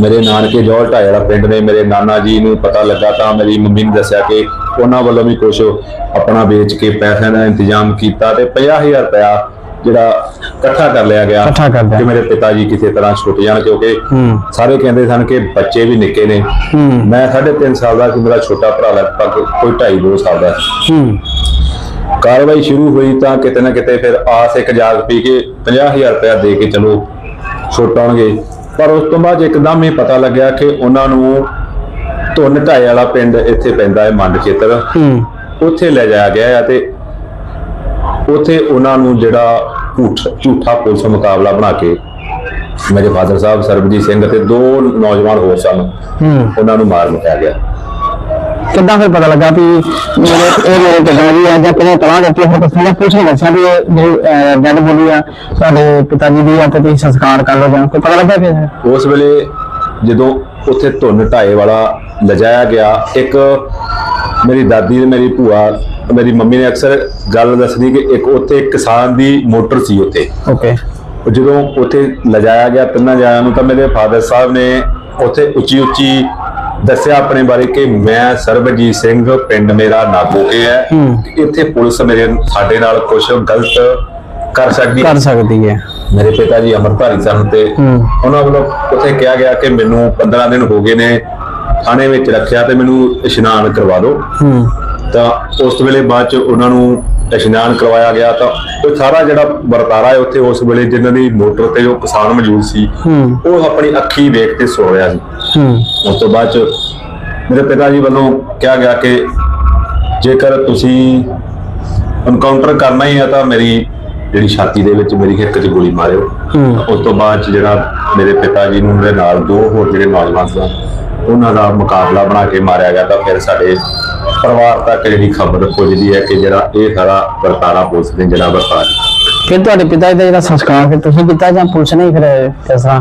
ਮੇਰੇ ਨਾਨਕੇ ਜੋਲ ਢਾਏ ਵਾਲਾ ਪਿੰਡ ਨੇ ਮੇਰੇ ਨਾਨਾ ਜੀ ਨੂੰ ਪਤਾ ਲੱਗਾ ਤਾਂ ਮੇਰੀ ਮੰਮੀ ਨੇ ਦੱਸਿਆ ਕਿ ਉਹਨਾਂ ਵੱਲੋਂ ਵੀ ਕੁਝ ਆਪਣਾ ਵੇਚ ਕੇ ਪੈਸਿਆਂ ਦਾ ਇੰਤਜ਼ਾਮ ਕੀਤਾ ਤੇ 50000 ਰੁਪਇਆ ਜਿਹੜਾ ਇਕੱਠਾ ਕਰ ਲਿਆ ਗਿਆ ਇਕੱਠਾ ਕਰ ਲਿਆ। ਕਿ ਮੇਰੇ ਪਿਤਾ ਜੀ ਕਿਸੇ ਤਰ੍ਹਾਂ ਛੁੱਟ ਜਾਣ ਕਿਉਂਕਿ ਸਾਰੇ ਕਹਿੰਦੇ ਸਨ ਕਿ ਬੱਚੇ ਵੀ ਨਿੱਕੇ ਨੇ। ਮੈਂ 3.5 ਸਾਲ ਦਾ ਸੀ ਮੇਰਾ ਛੋਟਾ ਭਰਾ ਲਗਭਗ ਕੋਈ 2.5 2 ਸਾਲ ਦਾ ਸੀ। ਕਾਰਵਾਈ ਸ਼ੁਰੂ ਹੋਈ ਤਾਂ ਕਿਤੇ ਨਾ ਕਿਤੇ ਫਿਰ ਆਸ ਇੱਕ ਜਾਗ ਪਈ ਕਿ 50000 ਰੁਪਇਆ ਦੇ ਕੇ ਚਲੋ ਛੁੱਟਣਗੇ ਪਰ ਉਸ ਤੋਂ ਬਾਅਦ ਇੱਕਦਮ ਹੀ ਪਤਾ ਲੱਗਿਆ ਕਿ ਉਹਨਾਂ ਨੂੰ ਧੁੰਨ ਢਾਏ ਵਾਲਾ ਪਿੰਡ ਇੱਥੇ ਪੈਂਦਾ ਹੈ ਮੰਡ ਖੇਤਰ। ਉੱਥੇ ਲੈ ਜਾਇਆ ਗਿਆ ਹੈ ਅਤੇ ਉੱਥੇ ਉਹਨਾਂ ਨੂੰ ਜਿਹੜਾ ਝੂਠ ਝੂਠਾ ਪੁਲਿਸ ਮੁਕਾਬਲਾ ਬਣਾ ਕੇ ਮੇਰੇ ਫਾਦਰ ਸਾਹਿਬ ਸਰਬਜੀਤ ਸਿੰਘ ਤੇ ਦੋ ਨੌਜਵਾਨ ਹੋਰ ਸਨ। ਉਹਨਾਂ ਨੂੰ ਮਾਰ ਮੁਕਾਇਆ ਗਿਆ। ਕਿੱਦਾਂ ਫਿਰ ਪਤਾ ਲੱਗਾ ਵੀ ਮੇਰੇ ਇਹ ਮੇਰੇ ਕਿਦਾਂ ਜੀ ਆ ਜਾਂ ਕਿਹਨੇ ਤਲਾਹ ਦਿੱਤੀ ਫਿਰ ਤੁਸੀਂ ਨੇ ਪੁੱਛ ਨਹੀਂ ਦੱਸਿਆ ਵੀ ਇਹ ਜਿਹੜੀ ਡੈਡ ਬੋਡੀ ਆ ਸਾਡੇ ਪਿਤਾ ਜੀ ਦੀ ਆ ਤੇ ਤੁਸੀਂ ਸੰਸਕਾਰ ਕਰ ਲਓ ਜਾਂ ਕੋਈ ਪਤਾ ਲੱਗਾ ਫਿਰ? ਉਸ ਵੇਲੇ ਜਦੋਂ ਉੱਥੇ ਧੁੰਨ ਢਾਏ ਵਾਲਾ ਲਿਜਾਇਆ ਗਿਆ ਇੱਕ ਮੇਰੀ ਦਾਦੀ ਤੇ ਮੇਰੀ ਭੂਆ ਮੇਰੀ ਮੰਮੀ ਨੇ ਅਕਸਰ ਗੱਲ ਦੱਸਦੀ ਕਿ ਇੱਕ ਉੱਥੇ ਕਿਸਾਨ ਦੀ ਮੋਟਰ ਸੀ ਉੱਥੇ। ਓਕੇ ਜਦੋਂ ਉੱਥੇ ਲਿਜਾਇਆ ਗਿਆ ਤਿੰਨਾਂ ਜਾਇਆਂ ਨੂੰ ਤਾਂ ਮੇਰੇ ਫਾਦਰ ਸਾਹਿਬ ਨੇ ਉੱਥੇ ਉੱਚੀ ਉੱਚੀ ਦੱਸਿਆ ਆਪਣੇ ਬਾਰੇ ਕਿ ਮੈਂ ਸਰਬਜੀਤ ਸਿੰਘ ਪਿੰਡ ਮੇਰਾ ਨਾਗੋਕੇ ਹੈ। ਇੱਥੇ ਪੁਲਿਸ ਮੇਰੇ ਸਾਡੇ ਨਾਲ ਕੁਝ ਗਲਤ ਕਰ ਸਕਦੀ ਕਰ ਸਕਦੀ ਹੈ। ਮੇਰੇ ਪਿਤਾ ਜੀ ਅੰਮ੍ਰਿਤਧਾਰੀ ਸਨ ਤੇ। ਉਹਨਾਂ ਵੱਲੋਂ ਉੱਥੇ ਕਿਹਾ ਗਿਆ ਕਿ ਮੈਨੂੰ 15 ਦਿਨ ਹੋ ਗਏ ਨੇ ਥਾਣੇ ਵਿੱਚ ਰੱਖਿਆ ਤੇ ਮੈਨੂੰ ਇਸ਼ਨਾਨ ਕਰਵਾ ਦਿਓ। ਤਾਂ ਉਸ ਵੇਲੇ ਬਾਅਦ ਚ ਉਹਨਾਂ ਨੂੰ ਇਸ਼ਨਾਨ ਕਰਵਾਇਆ ਗਿਆ ਤਾਂ ਉਹ ਸਾਰਾ ਜਿਹੜਾ ਵਰਤਾਰਾ ਹੈ ਉੱਥੇ ਉਸ ਵੇਲੇ ਜਿਨ੍ਹਾਂ ਦੀ ਮੋਟਰ ਤੇ ਉਹ ਕਿਸਾਨ ਮੌਜੂਦ ਸੀ ਉਹ ਆਪਣੀ ਅੱਖੀ ਵੇਖ ਕੇ ਸੋ ਰਿਹਾ ਸੀ। ਉਸ ਤੋਂ ਬਾਅਦ ਚ ਮੇਰੇ ਪਿਤਾ ਜੀ ਵੱਲੋਂ ਕਿਹਾ ਗਿਆ ਕਿ ਜੇਕਰ ਤੁਸੀਂ ਐਨਕਾਊਂਟਰ ਕਰਨਾ ਹੀ ਹੈ ਤਾਂ ਮੇਰੀ ਜਿਹੜੀ ਛਾਤੀ ਦੇ ਵਿੱਚ ਮੇਰੀ ਹਿੱਕ 'ਚ ਗੋਲੀ ਮਾਰਿਓ। ਉਸ ਤੋਂ ਬਾਅਦ ਚ ਜਿਹੜਾ ਮੇਰੇ ਪਿਤਾ ਜੀ ਨੂੰ ਮੇਰੇ ਨਾਲ ਦੋ ਹੋਰ ਜਿਹੜੇ ਨੌਜਵਾਨ ਸਨ ਉਹਨਾਂ ਦਾ ਮੁਕਾਬਲਾ ਬਣਾ ਕੇ ਮਾਰਿਆ ਗਿਆ ਤਾਂ ਫਿਰ ਸਾਡੇ ਪਰਿਵਾਰ ਤੱਕ ਜਿਹੜੀ ਖਬਰ ਪੁੱਜਦੀ ਹੈ ਕਿ ਜਿਹੜਾ ਇਹ ਸਾਰਾ ਵਰਤਾਰਾ ਪੁਲਿਸ ਨੇ ਜਿਹੜਾ ਵਰਤਾਰਾ ਫਿਰ ਤੁਹਾਡੇ ਪਿਤਾ ਜੀ ਦਾ ਜਿਹੜਾ ਸੰਸਕਾਰ ਫਿਰ ਤੁਸੀਂ ਕੀਤਾ ਜਾਂ ਪੁਲਿਸ ਨੇ ਹੀ ਫਿਰ ਕਿਸ ਤਰ੍ਹਾਂ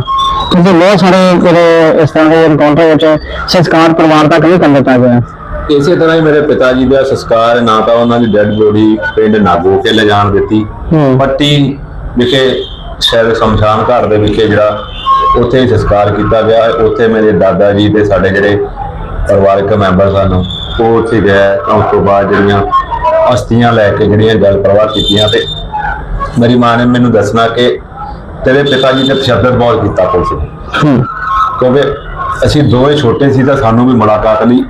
ਕਿਉਂਕਿ ਬਹੁਤ ਸਾਰੇ ਜਿਹੜੇ ਇਸ ਤਰ੍ਹਾਂ ਦੇ ਐਨਕਾਊਂਟਰ ਵਿੱਚ ਸੰਸਕਾਰ ਪਰਿਵਾਰ ਤੱਕ ਨਹੀਂ ਕਰ ਦਿੱਤਾ ਗਿਆ ਇਸੇ ਤਰ੍ਹਾਂ ਹੀ ਮੇਰੇ ਪਿਤਾ ਜੀ ਦਾ ਸੰਸਕਾਰ ਨਾ ਤਾਂ ਉਹਨਾਂ ਦੀ ਡੈੱਡ ਬੋਡੀ ਪਿੰਡ ਨਾਗੋ ਕੇ ਲਿਜਾਣ ਦਿੱਤੀ। ਹੂੰ। ਪੱਟੀ ਵਿਖੇ ਸ਼ਾਇਦ ਸ਼ਮਸ਼ਾਨ ਘਾਟ ਦੇ ਵਿਖੇ ਜਿਹੜਾ ਉੱਥੇ ਹੀ ਸੰਸਕਾਰ ਕੀਤਾ ਗਿਆ ਉੱਥੇ ਮੇਰੇ ਦਾਦਾ ਜੀ ਤੇ ਸਾਡੇ ਜਿਹੜੇ ਪਰਿਵਾਰਕ ਮੈਂਬਰ ਸਨ ਉਹ ਉੱਥੇ ਗਏ। ਤਾਂ ਉਸ ਤੋਂ ਬਾਅਦ ਜਿਹੜੀਆਂ ਅਸਥੀਆਂ ਲੈ ਕੇ ਜਿਹੜੀਆਂ ਜਲ ਪ੍ਰਵਾਹ ਕੀਤੀਆਂ ਤੇ ਮੇਰੀ ਮਾਂ ਨੇ ਮੈਨੂੰ ਦੱਸਣਾ ਕਿ ਤੇਰੇ ਪਿਤਾ ਜੀ ਨੇ ਤਸ਼ੱਦਦ ਬਹੁਤ ਕੀਤਾ ਪੁਲਿਸ ਨੇ। ਹੂੰ। ਕਿਉਂਕਿ ਅਸੀਂ ਦੋਵੇਂ ਛੋਟੇ ਸੀ ਤਾਂ ਸਾਨੂੰ ਵੀ ਮੁਲਾਕਾਤ ਲਈ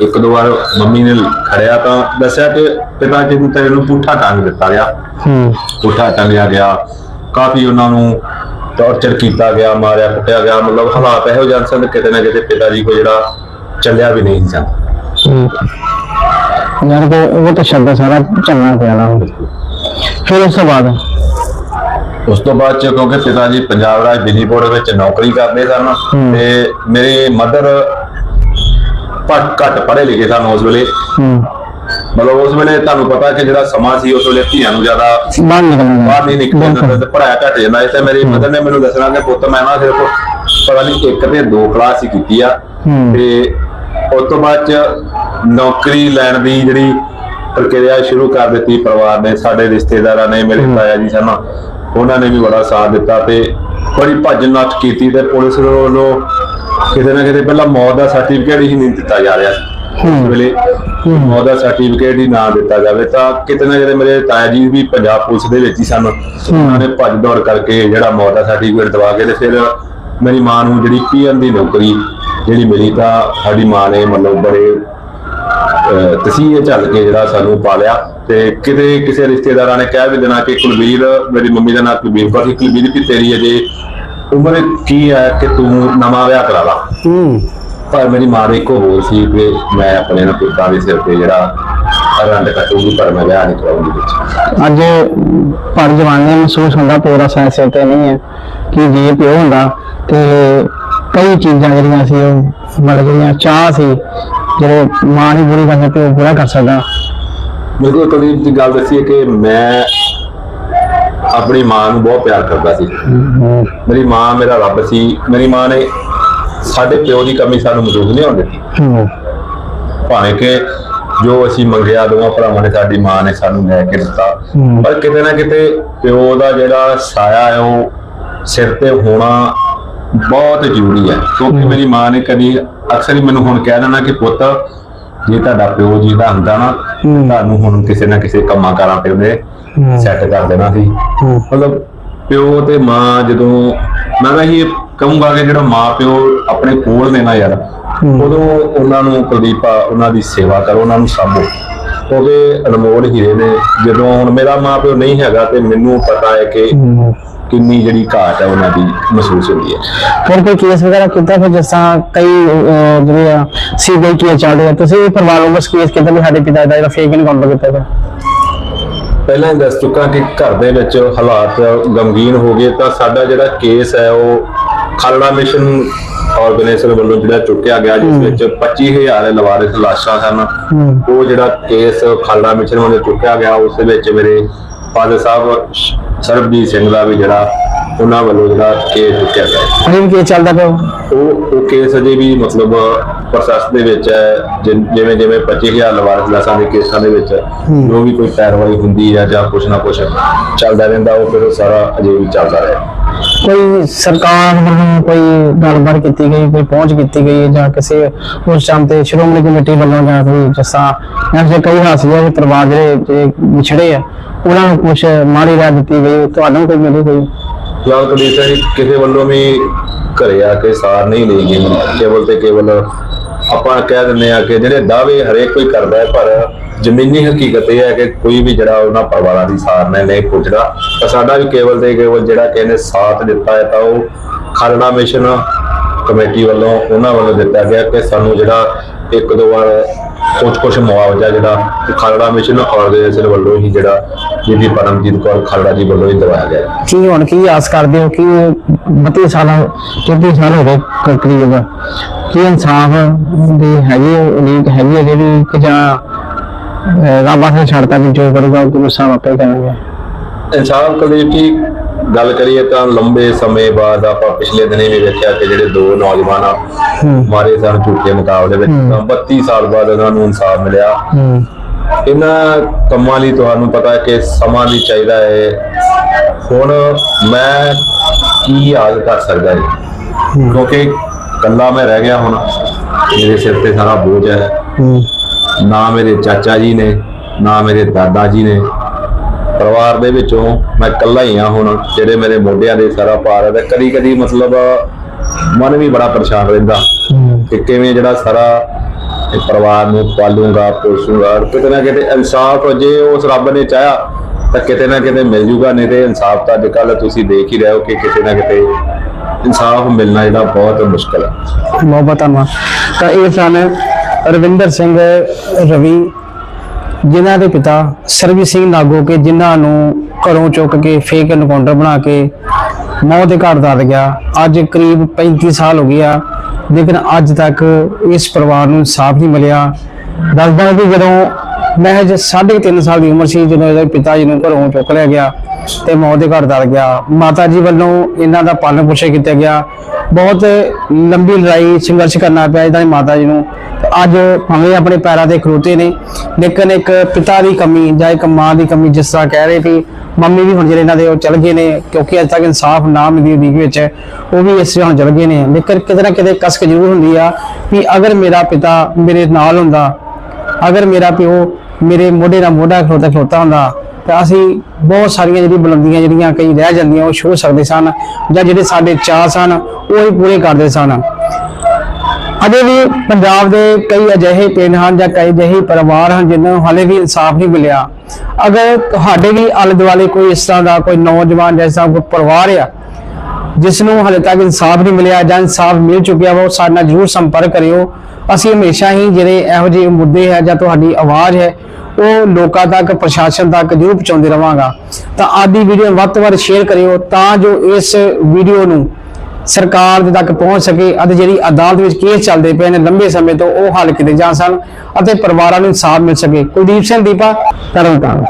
ਇੱਕ ਦੋ ਵਾਰ ਮੰਮੀ ਨੇ ਖੜਿਆ ਤਾਂ ਦੱਸਿਆ ਕਿ ਪਿਤਾ ਜੀ ਨੂੰ ਤੇਰੇ ਨੂੰ ਪੁੱਠਾ ਟੰਗ ਦਿੱਤਾ ਗਿਆ। ਹੂੰ। ਪੁੱਠਾ ਟੰਗਿਆ ਗਿਆ। ਕਾਫੀ ਉਹਨਾਂ ਨੂੰ ਟੌਰਚਰ ਕੀਤਾ ਗਿਆ ਮਾਰਿਆ ਕੁੱਟਿਆ ਗਿਆ। ਮਤਲਬ ਹਾਲਾਤ ਇਹੋ ਜਿਹੇ ਸਨ ਕਿਤੇ ਨਾ ਕਿਤੇ ਪਿਤਾ ਜੀ ਕੋ ਜਿਹੜਾ ਚੱਲਿਆ ਵੀ ਨਹੀਂ ਹੂੰ। ਯਾਰ ਉਹ ਤਾਂ ਸ਼ਬਦ ਸਾਰਾ ਚੱਲਣਾ ਪਿਆ ਨਾ। ਫਿਰ ਉਸ ਤੋਂ ਬਾਅਦ? ਉਸ ਤੋਂ ਬਾਅਦ ਚ ਕਿਉਂਕਿ ਪਿਤਾ ਜੀ ਪੰਜਾਬ ਰਾਜ ਬਿਜਲੀ ਬੋਰਡ ਵਿੱਚ ਨੌਕਰੀ ਕਰਦੇ ਸਨ। ਤੇ ਮੇਰੇ ਮਦਰ ਘੱਟ ਪੜ੍ਹੇ ਲਿਖੇ ਸਨ ਉਸ ਵੇਲੇ। ਮਤਲਬ ਉਸ ਵੇਲੇ ਤੁਹਾਨੂੰ ਪਤਾ ਕਿ ਜਿਹੜਾ ਸਮਾਂ ਸੀ ਉਸ ਵੇਲੇ ਧੀਆਂ ਨੂੰ ਜ਼ਿਆਦਾ ਬਾਹਰ ਨਹੀਂ ਨਿਕਲਦਾ। ਤੇ ਪੜਾਇਆ ਘੱਟ ਜਾਂਦਾ ਇਸ ਤੇ ਮੇਰੀ ਮਦਰ ਨੇ ਮੈਨੂੰ ਦੱਸਣਾ ਕਿ ਪੁੱਤ ਮੈਂ ਨਾ ਸਿਰਫ ਪਤਾ ਨਹੀਂ ਇੱਕ ਤੇ ਦੋ ਕਲਾਸ ਹੀ ਕੀਤੀ ਆ। ਤੇ ਉਸ ਤੋਂ ਬਾਅਦ ਚ ਨੌਕਰੀ ਲੈਣ ਦੀ ਜਿਹੜੀ ਪ੍ਰਕਿਰਿਆ ਸ਼ੁਰੂ ਕਰ ਦਿੱਤੀ ਪਰਿਵਾਰ ਨੇ ਸਾਡੇ ਰਿਸ਼ਤੇਦਾਰਾਂ ਨੇ ਮੇਰੇ ਤਾਇਆ ਜੀ ਸਨ। ਉਹਨਾਂ ਨੇ ਵੀ ਬੜਾ ਸਾਥ ਦਿੱਤਾ ਤੇ ਬੜੀ ਭੱਜ ਨੱਠ ਕੀਤੀ ਤੇ ਪੁਲਿਸ ਵੱਲੋਂ ਕਿਤੇ ਨਾ ਕਿਤੇ ਪਹਿਲਾਂ ਮੌਤ ਦਾ ਸਰਟੀਫਿਕੇਟ ਹੀ ਨਹੀਂ ਦਿੱਤਾ ਜਾ ਰਿਹਾ ਸੀ। ਵੇਲੇ ਮੌਤ ਦਾ ਸਰਟੀਫਿਕੇਟ ਹੀ ਨਾ ਦਿੱਤਾ ਜਾਵੇ ਤਾਂ ਕਿਤੇ ਨਾ ਕਿਤੇ ਮੇਰੇ ਤਾਇਆ ਜੀ ਵੀ ਪੰਜਾਬ ਪੁਲਿਸ ਦੇ ਵਿੱਚ ਹੀ ਸਨ। ਉਹਨਾਂ ਨੇ ਭੱਜ ਦੌੜ ਕਰਕੇ ਜਿਹੜਾ ਮੌਤ ਦਾ ਸਰਟੀਫਿਕੇਟ ਦਵਾ ਕੇ ਤੇ ਫਿਰ ਮੇਰੀ ਮਾਂ ਨੂੰ ਜਿਹੜੀ ਪੀਐਨ ਦੀ ਨੌਕਰੀ ਜਿਹੜੀ ਮਿਲੀ ਤਾਂ ਸਾਡੀ ਮਾਂ ਨੇ ਮਤਲਬ ਬੜੇ ਤਸੀਹੇ ਝੱਲ ਕੇ ਜਿਹੜਾ ਸਾਨੂੰ ਪਾਲਿਆ। ਤੇ ਕਿਤੇ ਕਿਸੇ ਰਿਸ਼ਤੇਦਾਰਾਂ ਨੇ ਕਹਿ ਵੀ ਦੇਣਾ ਕਿ ਕੁਲਵੀਰ ਮੇਰੀ ਮੰਮੀ ਦਾ ਨਾਮ ਕੁਲਵੀਰ ਕੌਰ ਸੀ ਕੁਲਵੀਰ ਵੀ ਤੇਰੀ ਅਜੇ ਉਮਰ ਕੀ ਹੈ ਕਿ ਤੂੰ ਨਵਾਂ ਵਿਆਹ ਕਰਾ ਲਾ? ਹੂੰ। ਪਰ ਮੇਰੀ ਮਾਂ ਦੀ ਇੱਕੋ ਬੋਲ ਸੀ ਕਿ ਮੈਂ ਆਪਣੇ ਨਾਲ ਪੁੱਤਾਂ ਦੇ ਸਿਰ ਤੇ ਜਿਹੜਾ ਰੰਡ ਕੱਟੂਗੀ ਪਰ ਮੈਂ ਵਿਆਹ ਨਹੀਂ ਕਰਾਉਂਗੀ ਵਿੱਚ। ਅੱਜ ਪਰ ਜਵਾਨੀ ਮਹਿਸੂਸ ਹੁੰਦਾ ਪੂਰਾ ਸਾਇੰਸ ਤੇ ਨਹੀਂ ਹੈ ਕਿ ਜੇ ਪਿਓ ਹੁੰਦਾ ਤੇ ਕਈ ਚੀਜ਼ਾਂ ਜਿਹੜੀਆਂ ਸੀ ਉਹ ਮਤਲਬ ਜਿਹੜੀਆਂ ਚਾਹ ਸੀ ਜਿਹੜੇ ਮਾਂ ਨਹੀਂ ਪੂਰੀ ਕਰ ਸਕਦੀ ਉਹ ਪੂਰਾ ਕਰ ਸਕਦਾ। ਬਿਲਕੁਲ ਕੁਲਵੀਰ ਦੀ ਗੱਲ ਦੱਸੀ ਹੈ ਕਿ ਮੈਂ ਆਪਣੀ ਮਾਂ ਨੂੰ ਬਹੁਤ ਪਿਆਰ ਕਰਦਾ ਸੀ। ਮੇਰੀ ਮਾਂ ਮੇਰਾ ਰੱਬ ਸੀ। ਮੇਰੀ ਮਾਂ ਨੇ ਸਾਡੇ ਪਿਓ ਦੀ ਕਮੀ ਸਾਨੂੰ ਮੌਜੂਦ ਨਹੀਂ ਹੋਣ ਦਿੱਤੀ। ਭਾਵੇਂ ਕਿ ਜੋ ਅਸੀਂ ਮੰਗਿਆ, ਦੋਵਾਂ ਭਰਾਵਾਂ ਨੇ ਸਾਡੀ ਮਾਂ ਨੇ ਸਾਨੂੰ ਲੈ ਕੇ ਦਿੱਤਾ। ਪਰ ਕਿਤੇ ਨਾ ਕਿਤੇ ਪਿਓ ਦਾ ਜਿਹੜਾ ਸਾਇਆ ਹੈ, ਉਹ ਸਿਰ ਤੇ ਹੋਣਾ ਬਹੁਤ ਜ਼ਰੂਰੀ ਹੈ। ਕਿਉਂਕਿ ਮੇਰੀ ਮਾਂ ਨੇ ਕਦੀ ਅਕਸਰ ਹੀ ਮੈਨੂੰ ਹੁਣ ਕਹਿ ਦੇਣਾ ਕਿ ਪੁੱਤ ਜੇ ਤੁਹਾਡਾ ਪਿਓ ਜੀ ਦਾ ਹੁੰਦਾ ਨਾ। ਤੁਹਾਨੂੰ ਹੁਣ ਕਿਸੇ ਨਾ ਕਿਸੇ ਕੰਮਾਂ ਕਾਰਾਂ ਤੇ ਉਹਨੇ। ਸੈੱਟ ਕਰ ਦੇਣਾ ਸੀ ਮਤਲਬ ਪਿਓ ਤੇ ਮਾਂ ਜਦੋਂ ਮੈਂ ਤਾਂ ਇਹ ਕਹੂੰਗਾ ਕਿ ਜਿਹੜਾ ਮਾਂ ਪਿਓ ਆਪਣੇ ਕੋਲ ਨੇ ਨਾ ਯਾਰ। ਉਦੋਂ ਉਹਨਾਂ ਨੂੰ ਕੁਲਦੀਪ ਉਹਨਾਂ ਦੀ ਸੇਵਾ ਕਰੋ ਉਹਨਾਂ ਨੂੰ ਸਾਂਭੋ। ਉਹਦੇ ਅਨਮੋਲ ਹੀਰੇ ਨੇ ਜਦੋਂ ਹੁਣ ਮੇਰਾ ਮਾਂ ਪਿਓ ਨਹੀਂ ਹੈਗਾ ਤੇ ਮੈਨੂੰ ਪਤਾ ਹੈ ਕਿ ਕਿੰਨੀ ਜਿਹੜੀ ਘਾਟ ਹੈ ਉਹਨਾਂ ਦੀ ਮਹਿਸੂਸ ਹੁੰਦੀ ਹੈ। ਫਿਰ ਕੋਈ ਕੇਸ ਵਗੈਰਾ ਕੀਤਾ ਫਿਰ ਜਿਸ ਕਈ ਜਿਹੜੇ ਆ ਸੀਬੀਆਈ ਕੇਸ ਚੱਲ ਰਹੇ ਆ ਤੁਸੀਂ ਪਰਿਵਾਰ ਬਸ ਕੇਸ ਵੀ ਸਾਡੇ ਪਿਤਾ ਦਾ ਜਿਹੜਾ ਫੇਕ ਇਨਕਾਊਂਟਰ ਕੀਤਾ ਗਿਆ? ਪਹਿਲਾਂ ਦੱਸ ਚੁੱਕਾ ਕਿ ਘਰ ਦੇ ਵਿੱਚ ਹਾਲਾਤ ਗਮਗੀਨ ਹੋ ਗਏ ਤਾਂ ਸਾਡਾ ਜਿਹੜਾ ਕੇਸ ਹੈ ਉਹ ਖਾਲੜਾ ਮਿਸ਼ਨ ਆਰਗੇਨਾਈਜੇਸ਼ਨ ਵੱਲੋਂ ਜਿਹੜਾ ਚੁੱਕਿਆ ਗਿਆ ਜਿਸ ਵਿੱਚ 25000 ਲਵਾਰਿਸ ਲਾਸ਼ਾਂ ਸਨ। ਉਹ ਜਿਹੜਾ ਕੇਸ ਖਾਲੜਾ ਮਿਸ਼ਨ ਵੱਲੋਂ ਚੁੱਕਿਆ ਗਿਆ ਉਸ ਦੇ ਵਿੱਚ ਮੇਰੇ ਫਾਦਰ ਸਾਹਿਬ ਸਰਬਜੀਤ ਸਿੰਘ ਦਾ ਵੀ ਜਿਹੜਾ ਉਹਨਾਂ ਵੱਲੋਂ ਜਿਹੜਾ ਕੇਸ ਚੁੱਕਿਆ ਗਿਆ। ਅਜੇ ਵੀ ਕੇਸ ਚੱਲਦਾ ਪਿਆ? ਉਹ ਕੇਸ ਅਜੇ ਵੀ ਮਤਲਬ ਪ੍ਰੋਸੈਸ ਦੇ ਵਿੱਚ ਹੈ ਜਿ- ਜਿਵੇਂ ਜਿਵੇਂ 25000 ਲਵਾਰਿਸ ਲਾਸ਼ਾਂ ਦੇ ਕੇਸਾਂ ਦੇ ਵਿੱਚ ਜੋ ਵੀ ਕੋਈ ਪੈਰਵਾਈ ਹੁੰਦੀ ਹੈ ਜਾਂ ਕੁਛ ਨਾ ਕੁਛ ਚੱਲਦਾ ਰਹਿੰਦਾ ਉਹ ਫਿਰ ਉਹ ਸਾਰਾ ਅਜੇ ਵੀ ਚੱਲਦਾ ਰਿਹਾ। ਕੋਈ ਸਰਕਾਰ ਵੱਲੋਂ ਕੋਈ ਗੱਲਬਾਤ ਕੀਤੀ ਗਈ ਕੋਈ ਪਹੁੰਚ ਕੀਤੀ ਗਈ ਹੈ ਜਾਂ ਕਿਸੇ ਉਸ ਟਾਈਮ ਤੇ ਸ਼੍ਰੋਮਣੀ ਕਮੇਟੀ ਵੱਲੋਂ ਜਾਂ ਕੋਈ ਜਿਸਾ ਐਸੇ ਕਈ ਹਾਸਿਆ ਦੇ ਪਰਿਵਾਰ ਜਿਹੜੇ ਜਿਹੜੇ ਵਿਛੜੇ ਆ ਉਹਨਾਂ ਨੂੰ ਕੁਝ ਮਾੜੀ ਰਾਹ ਦਿੱਤੀ ਗਈ ਤੁਹਾਨੂੰ ਕੋਈ ਮਿਲੀ ਕੋਈ? ਫਿਲਹਾਲ ਕਦੀ ਤਾਂ ਕਿਸੇ ਵੱਲੋਂ ਵੀ ਘਰੇ ਆ ਕੇ ਸਾਰ ਨਹੀਂ ਲਈ ਗਈ। ਕੇਵਲ ਤੇ ਕੇਵਲ ਆਪਾਂ ਕਹਿ ਦਿੰਦੇ ਆ ਕਿ ਜਿਹੜੇ ਦਾਅਵੇ ਹਰੇਕ ਕੋਈ ਕਰਦਾ ਹੈ, ਪਰ ਜ਼ਮੀਨੀ ਹਕੀਕਤ ਇਹ ਹੈ ਕਿ ਕੋਈ ਵੀ ਜਿਹੜਾ ਉਹਨਾਂ ਪਰਿਵਾਰਾਂ ਦੀ ਸਾਰ ਨੇ ਨਹੀਂ ਪੁੱਛਦਾ ਤਾਂ ਸਾਡਾ ਵੀ ਕੇਵਲ ਤੇ ਕੇਵਲ ਜਿਹੜਾ ਕਹਿੰਦੇ ਸਾਥ ਦਿੱਤਾ ਹੈ, ਤਾਂ ਉਹ ਖਰੜਾ ਮਿਸ਼ਨ ਕਮੇਟੀ ਵੱਲੋਂ ਉਹਨਾਂ ਵੱਲੋਂ ਦਿੱਤਾ ਗਿਆ ਕਿ ਸਾਨੂੰ ਜਿਹੜਾ ਇੱਕ ਦੋ ਵਾਰ ਕੁਝ ਕੁਝ ਮੁਆਵਜ਼ਾ ਜਿਹੜਾ ਤੇ ਖਾਲੜਾ ਮਿਸ਼ਨ ਆਰਗੇਨਾਈਜੇਸ਼ਨ ਵੱਲੋਂ ਹੀ ਜਿਹੜਾ ਜਿਹਦੀ ਪਰਮਜੀਤ ਕੌਰ ਖਾਲੜਾ ਜੀ ਵੱਲੋਂ ਹੀ ਦਵਾਇਆ ਗਿਆ ਕੀ ਹੁਣ ਕੀ ਆਸ ਕਰਦੇ ਹੋ ਕਿ 32 ਸਾਲਾਂ 33 ਸਾਲ ਹੋ ਗਏ ਕ- ਕਰੀਬ ਕੀ ਇਨਸਾਫ ਦੀ ਹੈਗੀ ਉਨੀਕ ਹੈਗੀ ਜਿਹੜੀ ਕਿ ਜਾਂ ਰੱਬ ਆਸੇ ਛੱਡਤਾ ਵੀ ਜੋ ਕਰੂਗਾ ਉਹ ਗੁਰੂ ਸਾਹਿਬ ਆਪੇ ਕਰਨਗੇ? ਇਨਸਾਫ ਕੁਲਦੀਪ ਜੀ ਗੱਲ ਕਰੀਏ ਤਾਂ ਲੰਬੇ ਸਮੇਂ ਬਾਅਦ ਆਪਾਂ ਪਿਛਲੇ ਦਿਨੇ ਵੀ ਵੇਖਿਆ ਕਿ ਜਿਹੜੇ ਦੋ ਨੌਜਵਾਨ ਆ ਮਾਰੇ ਸਨ ਝੂਠੇ ਮੁਕਾਬਲੇ ਵਿੱਚ। ਤਾਂ 32 ਸਾਲ ਬਾਅਦ ਉਹਨਾਂ ਨੂੰ ਇਨਸਾਫ ਮਿਲਿਆ। ਇਹਨਾਂ ਕੰਮਾਂ ਲਈ ਤੁਹਾਨੂੰ ਪਤਾ ਹੈ ਕਿ ਸਮਾਂ ਵੀ ਚਾਹੀਦਾ ਹੈ ਹੁਣ ਮੈਂ ਕੀ ਹਾਲ ਕਰ ਸਕਦਾ ਹੈ। ਕਿਉਂਕਿ ਕੱਲਾ ਮੈਂ ਰਹਿ ਗਿਆ ਹੁਣ। ਮੇਰੇ ਸਿਰ ਤੇ ਸਾਰਾ ਬੋਝ ਹੂੰ। ਨਾ ਮੇਰੇ ਚਾਚਾ ਜੀ ਨੇ ਨਾ ਮੇਰੇ ਦਾਦਾ ਜੀ ਨੇ। ਪਰਿਵਾਰ ਦੇ ਵਿੱਚੋਂ ਮੈਂ ਇਕੱਲਾ ਹੀ ਆ ਹੁਣ ਜਿਹੜੇ ਮੇਰੇ ਮੋਢਿਆਂ ਦੇ ਸਾਰਾ ਭਾਰ ਹੈ ਤੇ ਕਦੀ ਕਦੀ ਮਤਲਬ ਮਨ ਵੀ ਬੜਾ ਪਰੇਸ਼ਾਨ ਰਹਿੰਦਾ ਕਿ ਕਿਵੇਂ ਜਿਹੜਾ ਸਾਰਾ ਇਹ ਪਰਿਵਾਰ ਨੂੰ ਪਾਲੂੰਗਾ ਪੋਸੂੰਗਾ ਕਿਤੇ ਨਾ ਕਿਤੇ ਇਨਸਾਫ ਜੇ ਉਸ ਰੱਬ ਨੇ ਚਾਹਿਆ ਤਾਂ ਕਿਤੇ ਨਾ ਕਿਤੇ ਮਿਲ ਜੂਗਾ ਨਹੀਂ ਤੇ ਇਨਸਾਫ ਤਾਂ ਅੱਜ ਕੱਲ ਤੁਸੀਂ ਦੇਖ ਹੀ ਰਹੇ ਹੋ ਕਿ ਕਿਤੇ ਨਾ ਕਿਤੇ ਇਨਸਾਫ ਮਿਲਣਾ ਜਿਹੜਾ ਬਹੁਤ ਮੁਸ਼ਕਲ ਹੈ। ਧੰਨਵਾਦ ਤਾਂ ਇਹ ਸਨ ਰਵਿੰਦਰ ਸਿੰਘ ਰਵੀ ਜਿਨ੍ਹਾਂ ਦੇ ਪਿਤਾ ਸਰਬੀ ਸਿੰਘ ਨਾਗੋ ਕੇ ਜਿਨ੍ਹਾਂ ਨੂੰ ਘਰੋਂ ਚੁੱਕ ਕੇ ਫੇਕ ਐਨਕਾਊਂਟਰ ਬਣਾ ਕੇ ਮੌਤ ਦੇ ਘਾਟ ਉਤਾਰ ਗਿਆ, ਅੱਜ ਕਰੀਬ 35 ਸਾਲ ਹੋ ਗਿਆ ਲੇਕਿਨ ਅੱਜ ਤੱਕ ਇਸ ਪਰਿਵਾਰ ਨੂੰ ਇਨਸਾਫ ਨਹੀਂ ਮਿਲਿਆ। ਦੱਸਦਾ ਕਿ ਜਦੋਂ ਮਹਿਜ 3.5 ਸਾਲ ਦੀ ਉਮਰ ਸੀ ਜਦੋਂ ਇਹਦੇ ਪਿਤਾ ਜੀ ਨੂੰ ਘਰੋਂ ਚੁੱਕ ਲਿਆ ਗਿਆ ਤੇ ਮੌਤ ਦੇ ਘਰ ਉਤਾਰ ਗਿਆ। ਮਾਤਾ ਜੀ ਵੱਲੋਂ ਇਹਨਾਂ ਦਾ ਪਾਲਣ ਪੋਸ਼ਣ ਕੀਤਾ ਗਿਆ। ਬਹੁਤ ਲੰਬੀ ਲੜਾਈ, ਸੰਘਰਸ਼ ਕਰਨਾ ਪਿਆ ਇਹਦਾ ਮਾਤਾ ਜੀ ਨੂੰ। ਅੱਜ ਭਾਵੇਂ ਆਪਣੇ ਪੈਰਾਂ ਤੇ ਖਲੋਤੇ ਨੇ, ਲੇਕਿਨ ਇੱਕ ਪਿਤਾ ਦੀ ਕਮੀ ਜਾਂ ਇੱਕ ਮਾਂ ਦੀ ਕਮੀ ਜਿਸ ਤਰ੍ਹਾਂ ਕਹਿ ਰਹੇ ਸੀ, ਮੰਮੀ ਵੀ ਹੁਣ ਜਿਹੜੇ ਇਹਨਾਂ ਦੇ ਉਹ ਚਲ ਗਏ ਨੇ, ਕਿਉਂਕਿ ਅੱਜ ਤੱਕ ਇਨਸਾਫ ਨਾ ਮਿਲੀ ਉਡੀਕ ਵਿੱਚ, ਉਹ ਵੀ ਇਸ ਹੁਣ ਚਲ ਗਏ ਨੇ। ਲੇਕਿਨ ਕਿਤੇ ਨਾ ਕਿਤੇ ਕਸਕ ਜ਼ਰੂਰ ਹੁੰਦੀ ਆ ਵੀ ਅਗਰ ਮੇਰਾ ਪਿਤਾ ਮੇਰੇ ਨਾਲ ਹੁੰਦਾ ਅਗਰ ਮੇਰਾ ਪਿਓ ਮੇਰੇ ਮੋਢੇ ਨਾਲ ਮੋਢਾ ਖਲੋਤਾ ਖਲੋਤਾ ਹੁੰਦਾ ਤਾਂ ਅਸੀਂ ਬਹੁਤ ਸਾਰੀਆਂ ਜਿਹੜੀ ਬੁਲੰਦੀਆਂ ਜਿਹੜੀਆਂ ਕਈ ਰਹਿ ਜਾਂਦੀਆਂ, ਉਹ ਛੋਹ ਸਕਦੇ ਸਨ ਜਾਂ ਜਿਹੜੇ ਸਾਡੇ ਚਾਅ ਸਨ, ਉਹ ਹੀ ਪੂਰੇ ਕਰਦੇ ਸਨ। ਅਜੇ ਵੀ ਪੰਜਾਬ ਦੇ ਕਈ ਅਜਿਹੇ ਪਿੰਡ ਹਨ ਜਾਂ ਕਈ ਅਜਿਹੇ ਪਰਿਵਾਰ ਹਨ ਜਿਨ੍ਹਾਂ ਨੂੰ ਹਾਲੇ ਵੀ ਇਨਸਾਫ ਨਹੀਂ ਮਿਲਿਆ। ਅਗਰ ਤੁਹਾਡੇ ਵੀ ਆਲੇ ਦੁਆਲੇ ਕੋਈ ਇਸ ਤਰ੍ਹਾਂ ਦਾ ਕੋਈ ਨੌਜਵਾਨ ਜੈਸਾ ਕੋਈ ਪਰਿਵਾਰ ਆ ਜਿਸ ਨੂੰ ਹਾਲੇ ਤੱਕ ਇਨਸਾਫ ਨਹੀਂ ਮਿਲਿਆ ਜਾਂ ਇਨਸਾਫ ਮਿਲ ਚੁੱਕਿਆ ਵਾ, ਉਹ ਸਾਡੇ ਨਾਲ ਜਰੂਰ ਸੰਪਰਕ ਕਰਿਓ। ਅਸੀਂ ਹਮੇਸ਼ਾ ਹੀ ਜਿਹੜੇ ਇਹੋ ਜਿਹੇ ਮੁੱਦੇ ਹੈ ਜਾਂ ਤੁਹਾਡੀ ਆਵਾਜ਼ ਹੈ, ਉਹ ਲੋਕਾਂ ਤੱਕ, ਪ੍ਰਸ਼ਾਸਨ ਤੱਕ ਜਰੂਰ ਪਹੁੰਚਾਉਂਦੇ ਰਵਾਂਗਾ। ਤਾਂ ਆਦੀ ਵੀਡੀਓ ਵੱਧ ਤੋਂ ਵੱਧ ਸ਼ੇਅਰ ਕਰਿਓ ਤਾਂ ਜੋ ਇਸ ਵੀਡੀਓ ਨੂੰ ਸਰਕਾਰ ਦੇ ਤੱਕ ਪਹੁੰਚ ਸਕੇ ਅਤੇ ਜਿਹੜੀ ਅਦਾਲਤ ਵਿੱਚ ਕੇਸ ਚੱਲਦੇ ਪਏ ਨੇ ਲੰਬੇ ਸਮੇਂ ਤੋਂ, ਉਹ ਹੱਲ ਕੀਤੇ ਜਾ ਸਨ ਅਤੇ ਪਰਿਵਾਰਾਂ ਨੂੰ ਇਨਸਾਫ ਮਿਲ ਸਕੇ। ਕੁਲਦੀਪ ਸਿੰਘ ਦੀਪਾ, ਤਰਨਤਾਰਨ।